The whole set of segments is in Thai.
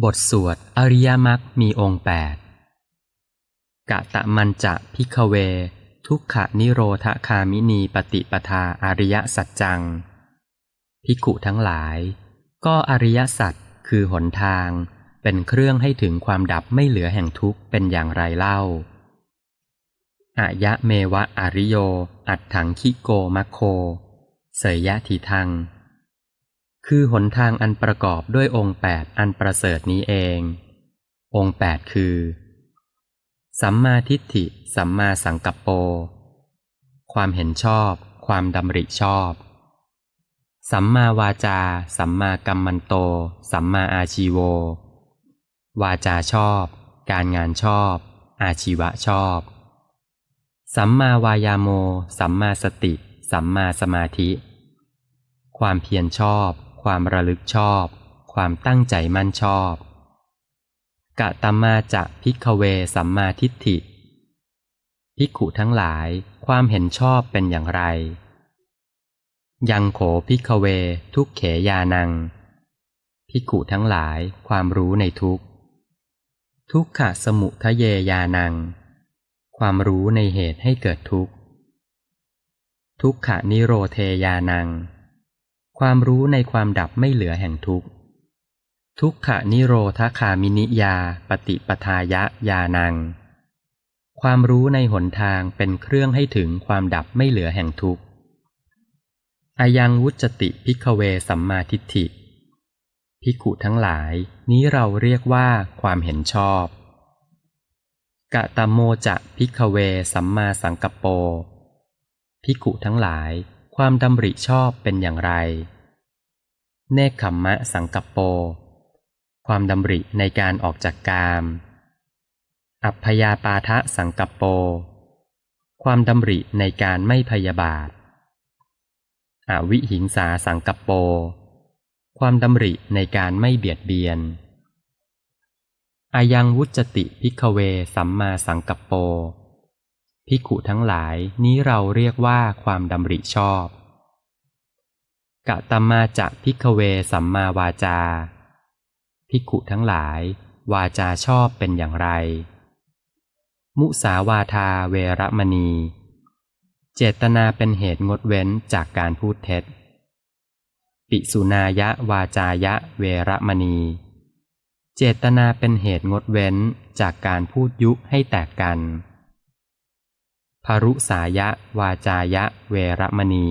บทสวดอริยมรรคมีองค์แปดกะตะมันจะพิกเว ทุกขนิโรธคามินีปฏิปทาอริยสัจจัง พิกุทั้งหลาย ก็อริยสัจคือหนทาง เป็นเครื่องให้ถึงความดับไม่เหลือแห่งทุกข์เป็นอย่างไรเล่าอายะเมวะอริโย อัดถังคิโกมัคโค เสยยะทีทัง คือหนทางอันประกอบด้วยองค์แปดอันประเสริฐนี้เอง องค์แปดคือ สัมมาทิฏฐิ สัมมาสังกัปโป ความเห็นชอบ ความดำริชอบ สัมมาวาจา สัมมากัมมันโต สัมมาอาชีโว วาจาชอบ การงานชอบ อาชีวะชอบ สัมมาวายาโม สัมมาสติ สัมมาสมาธิความเพียรชอบ ความระลึกชอบ ความตั้งใจมั่นชอบกะตมมาจะพิกเวสัมมาทิฏฐิพิกขุทั้งหลายความเห็นชอบเป็นอย่างไร ยังโขพิกเวทุกเขยานังพิกขุทั้งหลายความรู้ในทุกทุกขะสมุทะเยยานัง ความรู้ในเหตุให้เกิดทุกข์ ทุกขะนิโรเทยานัง ความรู้ในความดับไม่เหลือแห่งทุกข์ ทุกขนิโรธคามินิยา ปฏิปทายะยานัง ความรู้ในหนทางเป็นเครื่องให้ถึงความดับไม่เหลือแห่งทุกข์อายังวุจติพิกเวสัมมาทิฏฐิพิกุทั้งหลายนี้เราเรียกว่าความเห็นชอบกะตะโมจะพิกเวสัมมาสังกปโปพิกุทั้งหลาย ความดำริชอบเป็นอย่างไร เนคขมมะสังกัปโป ความดำริในการออกจากกาม อัพยาปาทะสังกัปโป ความดำริในการไม่พยาบาท อวิหิงสาสังกัปโป ความดำริในการไม่เบียดเบียน อายังวุจติพิกเวสัมมาสังกัปโปภิกุทั้งหลายนี้เราเรียกว่าความดำริชอบ กะตมาจะพิกเวสัมมาวาจาภิกุทั้งหลาย วาจาชอบเป็นอย่างไร มุสาวาทาเวรมณี เจตนาเป็นเหตุงดเว้นจากการพูดเท็จ ปิสุนายะวาจายะเวรมณี เจตนาเป็นเหตุงดเว้นจากการพูดยุให้แตกกันภรุสายะวาจายะเวรมณี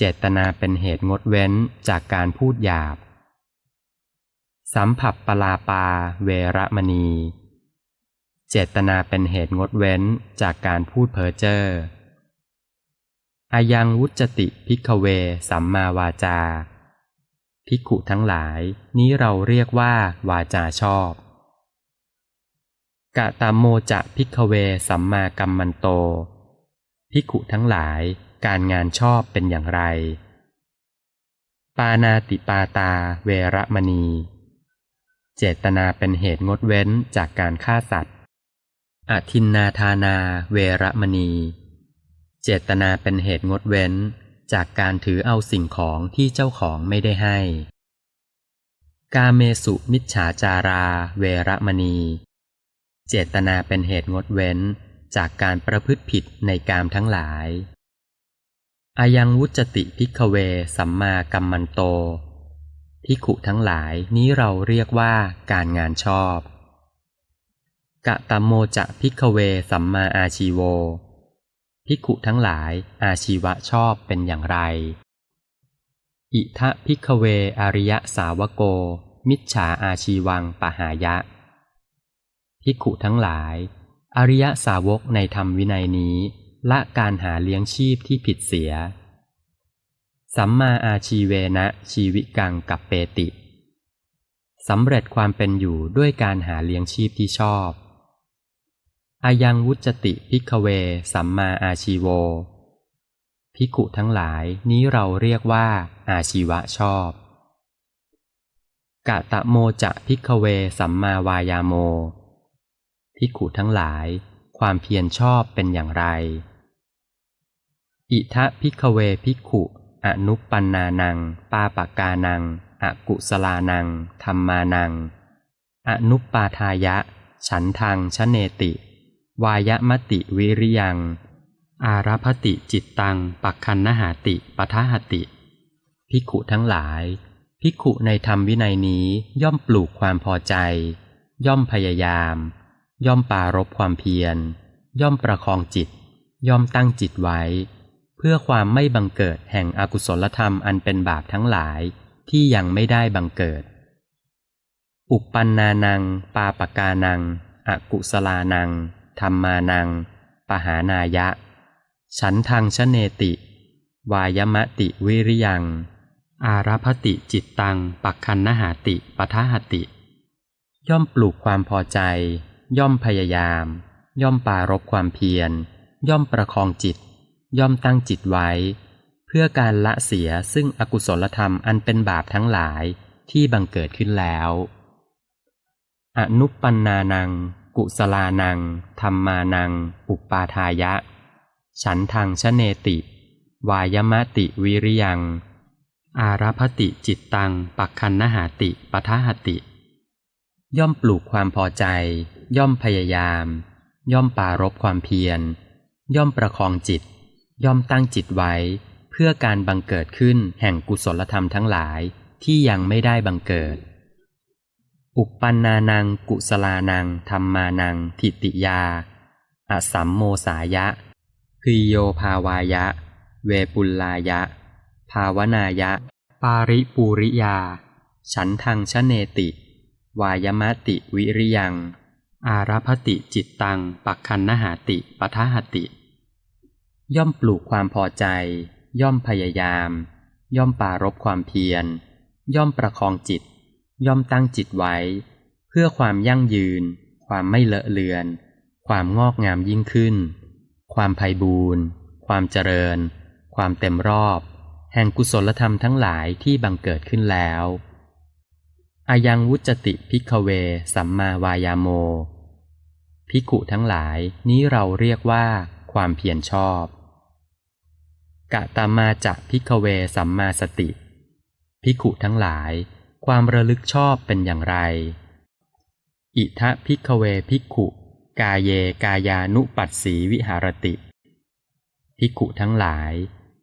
เจตนาเป็นเหตุงดเว้นจากการพูดหยาบ สัมผัสปลาปาเวรมณี เจตนาเป็นเหตุงดเว้นจากการพูดเพ้อเจ้ออายังวุจติพิกเว สัมมาวาจา พิกขุทั้งหลายนี้เราเรียกว่า วาจาชอบ กะตามโมจะพิกเว สัมมากัมมันโต พิกุทั้งหลาย การงานชอบเป็นอย่างไร ปานาติปาตาเวรมณี เจตนาเป็นเหตุงดเว้นจากการฆ่าสัตว์ อทินนาธานาเวรมณี เจตนาเป็นเหตุงดเว้นจากการถือเอาสิ่งของที่เจ้าของไม่ได้ให้ กาเมสุมิจฉาจาราเวรมณี เจตนาเป็นเหตุงดเว้นจากการประพฤติผิดในกามทั้งหลาย อายังวุจติพิกเวสัมมากัมมันโตพิขุทั้งหลายนี้เราเรียกว่าการงานชอบกะตมโมจะพิกเวสัมมาอาชีโวพิขุทั้งหลายอาชีวะชอบเป็นอย่างไร อิทะพิกเวอริยสาวโก มิจฉาอาชีวังปหายะภิขุทั้งหลาย อริยสาวกในธรรมวินัยนี้ ละการหาเลี้ยงชีพที่ผิดเสีย สัมมาอาชีเวนะชีวิกังกับเปติสำเร็จความเป็นอยู่ด้วยการหาเลี้ยงชีพที่ชอบ อายังวุจติพิกเว สัมมาอาชีโว พิกุทั้งหลายนี้เราเรียกว่า อาชีวะชอบ กะตะโมจะพิกเว สัมมาวายาโมภิกุทั้งหลาย ความเพียรชอบเป็นอย่างไร อิทะพิกเวภิกขุ อนุปปันนานัง ปาปากานัง อกุสลานัง ธรรมานัง อนุปปาทายะ ฉันทังชะเนติ วายมติวิริยัง อารัพติจิตตัง ปักคันนหาติปทหติภิกขุทั้งหลายภิกขุในธรรมวินัยนี้ย่อมปลูกความพอใจ ย่อมพยายาม ย่อมปารบความเพียร ย่อมประคองจิต ย่อมตั้งจิตไว้ เพื่อความไม่บังเกิดแห่งอกุศลธรรมอันเป็นบาปทั้งหลายที่ยังไม่ได้บังเกิด อุปปันนานัง ปาปกานัง อกุสลานัง ธรรมานัง ปหานายะ ฉันทังชเนติ วายมติวิริยัง อารัพติจิตตัง ปักคันนหาติปทหติ ย่อมปลูกความพอใจ ย่อมพยายาม ย่อมปารบความเพียร ย่อมประคองจิต ย่อมตั้งจิตไว้ เพื่อการละเสียซึ่งอกุศลธรรมอันเป็นบาปทั้งหลายที่บังเกิดขึ้นแล้ว อนุปปันนานัง กุสลานัง ธรรมานัง อุปปาทายะ ฉันทังชะเนติ วายมติวิริยัง อารัพติจิตตัง ปักคันนหาติปทหติ ย่อมปลูกความพอใจ ย่อมพยายาม ย่อมปารบความเพียร ย่อมประคองจิต ย่อมตั้งจิตไว้ เพื่อการบังเกิดขึ้นแห่งกุศลธรรมทั้งหลายที่ยังไม่ได้บังเกิด อุปปันนานังกุสลานังธรรมานัง ทิติยาอสัมโมสายะพิโยภาวายะ เวปุลลายะ ภาวนายะ ปาริปูริยา ฉันทังชะเนติ วายมติวิริยัง อารัพติจิตตัง ปักคันนหาติปทหติ ย่อมปลูกความพอใจ ย่อมพยายาม ย่อมปารบความเพียร ย่อมประคองจิต ย่อมตั้งจิตไว้ เพื่อความยั่งยืน ความไม่เลอะเลือน ความงอกงามยิ่งขึ้น ความไพบูรณ์ความเจริญ ความเต็มรอบ แห่งกุศลธรรมทั้งหลายที่บังเกิดขึ้นแล้วอายังวุจติพิกเว สัมมาวายาโม พิกุทั้งหลายนี้เราเรียกว่าความเพียรชอบ กะตามาจะพิกเวสัมมาสติ พิกุทั้งหลาย ความระลึกชอบเป็นอย่างไร อิทะพิกเวพิกขุ กาเยกายานุปัสสีวิหารติ พิกขุทั้งหลาย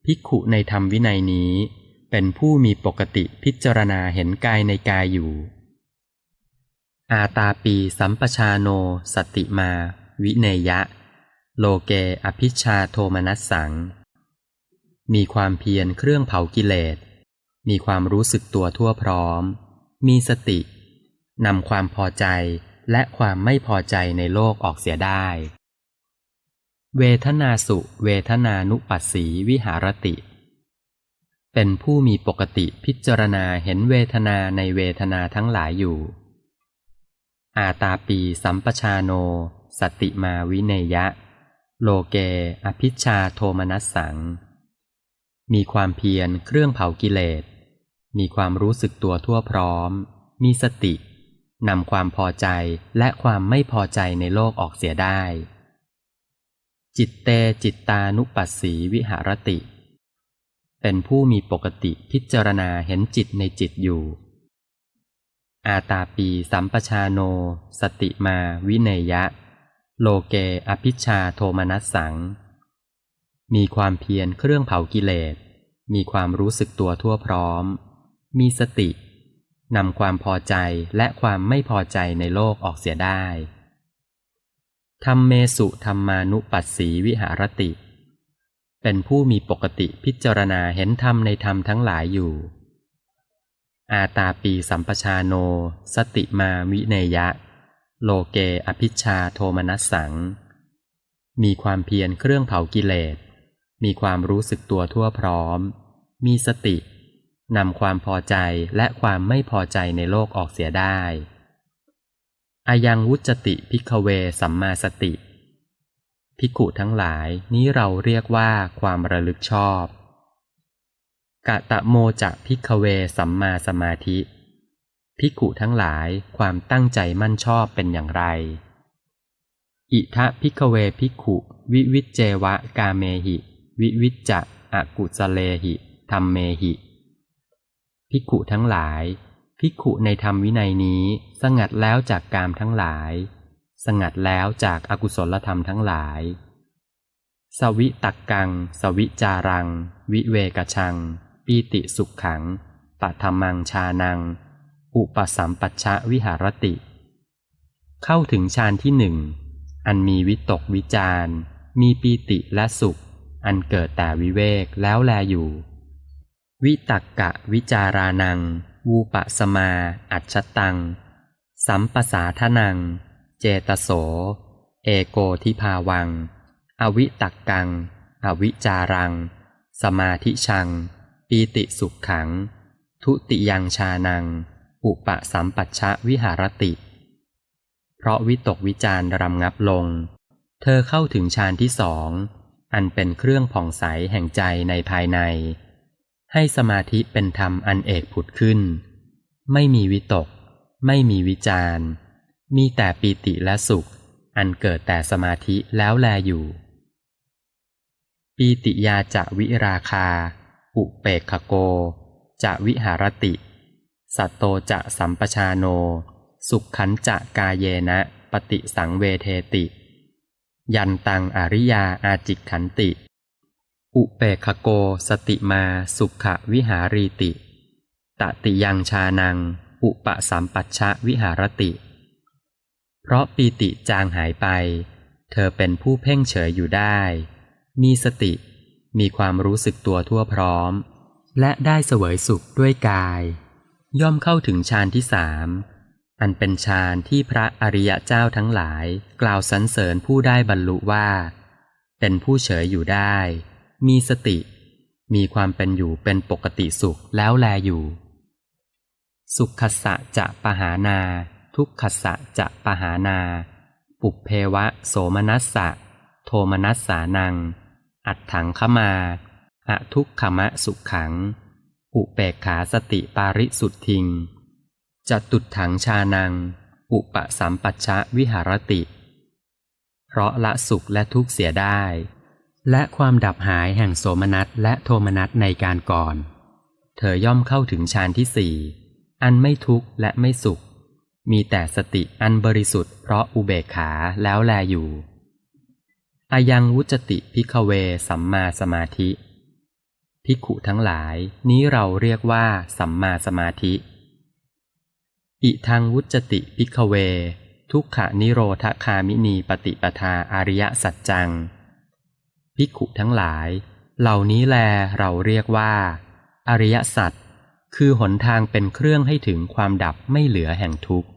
พิกขุในธรรมวินัยนี้ เป็นผู้มีปกติพิจารณาเห็นกายในกายอยู่ อาตาปีสัมปชาโนสติมา วิเนยะ โลเกอภิชาโทมนัสสัง มีความเพียรเครื่องเผากิเลส มีความรู้สึกตัวทั่วพร้อม มีสติ นำความพอใจและความไม่พอใจในโลกออกเสียได้ เวทนาสุเวทนานุปัสสีวิหารติ เป็นผู้มีปกติพิจารณาเห็นเวทนาในเวทนาทั้งหลายอยู่ อาตาปีสัมปชาโน สติมาวิเนยะ โลเก อภิชาโทมนัสสัง มีความเพียรเครื่องเผากิเลส มีความรู้สึกตัวทั่วพร้อม มีสตินำความพอใจและความไม่พอใจในโลกออกเสียได้ จิตเตจิตตานุปัสสีวิหารติ เป็นผู้มีปกติพิจารณาเห็นจิตในจิตอยู่ อาตาปีสัมปชาโน สติมาวิเนยะ โลเกอภิชาโทมนัสสัง มีความเพียรเครื่องเผากิเลส มีความรู้สึกตัวทั่วพร้อม มีสติ นำความพอใจและความไม่พอใจในโลกออกเสียได้ธรรมเมสุธรรมานุปัสสีวิหารติ เป็นผู้มีปกติพิจารณาเห็นธรรมในธรรมทั้งหลายอยู่ อาตาปีสัมปชาโน สติมาวิเนยะ โลเกอภิชาโทมนัสสัง มีความเพียรเครื่องเผากิเลส มีความรู้สึกตัวทั่วพร้อม มีสตินำความพอใจและความไม่พอใจในโลกออกเสียได้อายังวุจติพิกเวสัมมาสติภิกขุทั้งหลายนี้เราเรียกว่าความระลึกชอบ กะตะโมจะพิกเวสัมมาสมาธิภิกขุทั้งหลายความตั้งใจมั่นชอบเป็นอย่างไร อิทะพิกเวภิกขุวิวิจเจวะกาเมหิ วิวิจจะอากุสเลหิธรรมเมหิภิภิกขุทั้งหลาย ภิกขุในธรรมวินัยนี้ สงัดแล้วจากกามทั้งหลาย สงัดแล้วจากอากุศลธรรมทั้งหลาย สวิตักกัง สวิจารัง วิเวกชัง ปีติสุขขังปัทมังชานัง อุปสัมปัชชะวิหารติ เข้าถึงฌานที่หนึ่ง อันมีวิตกวิจารมีปีติและสุข อันเกิดแต่วิเวกแล้วแลอยู่ วิตักกะวิจารานัง วูปะสมา อัจฉตัง สัมปสาทนัง เจตโส เอโกทิภาวัง อวิตักกัง อวิจารัง สมาธิชัง ปีติสุขขัง ทุติยังชานัง อุปสัมปัชชะวิหารติเพราะวิตกวิจารรำงับลง เธอเข้าถึงฌานที่สอง อันเป็นเครื่องผ่องใสแห่งใจในภายใน ให้สมาธิเป็นธรรมอันเอกผุดขึ้น ไม่มีวิตก ไม่มีวิจารมีแต่ปีติและสุข อันเกิดแต่สมาธิแล้วแลอยู่ ปีติยาจะวิราคา อุเปกขโก จะวิหารติ สัตโตจะสัมปชาโน สุขขันจะกายเยนะ ปฏิสังเวเทติ ยันตังอริยาอาจิกขันติ อุเปกขโกสติมาสุขวิหารีติ ตติยังชานัง อุปสัมปัชชะวิหารติ เพราะปีติจางหายไป เธอเป็นผู้เพ่งเฉยอยู่ได้ มีสติ มีความรู้สึกตัวทั่วพร้อม และได้เสวยสุขด้วยกาย ย่อมเข้าถึงฌานที่สาม อันเป็นฌานที่พระอริยเจ้าทั้งหลายกล่าวสรรเสริญผู้ได้บรรลุว่า เป็นผู้เฉยอยู่ได้ มีสติ มีความเป็นอยู่เป็นปกติสุขแล้วแลอยู่ สุขขัสสะจะปะหานา ทุกขัสสะจะปะหานา ปุเพวะโสมนัสสะ โทมนัสสานัง อัดถังขมาอะทุกขมะสุขขัง อุเปกขาสติปาริสุทธิง จะตุดถังชานัง อุปสัมปัชชะวิหารติ เพราะละสุขและทุกข์เสียได้ และความดับหายแห่งโสมนัสและโทมนัสในการก่อน เธอย่อมเข้าถึงฌานที่สี่อันไม่ทุกข์และไม่สุข มีแต่สติอันบริสุทธิ์เพราะอุเบกขาแล้วแลอยู่อายังวุจติพิกเวสัมมาสมาธิภิกขุทั้งหลายนี้เราเรียกว่าสัมมาสมาธิ อิทางวุจติพิกเว ทุกขานิโรธคามินีปฏิปทาอาริยสัจจัง พิกขุทั้งหลาย เหล่านี้แลเราเรียกว่า อริยสัจคือหนทางเป็นเครื่องให้ถึงความดับไม่เหลือแห่งทุกข์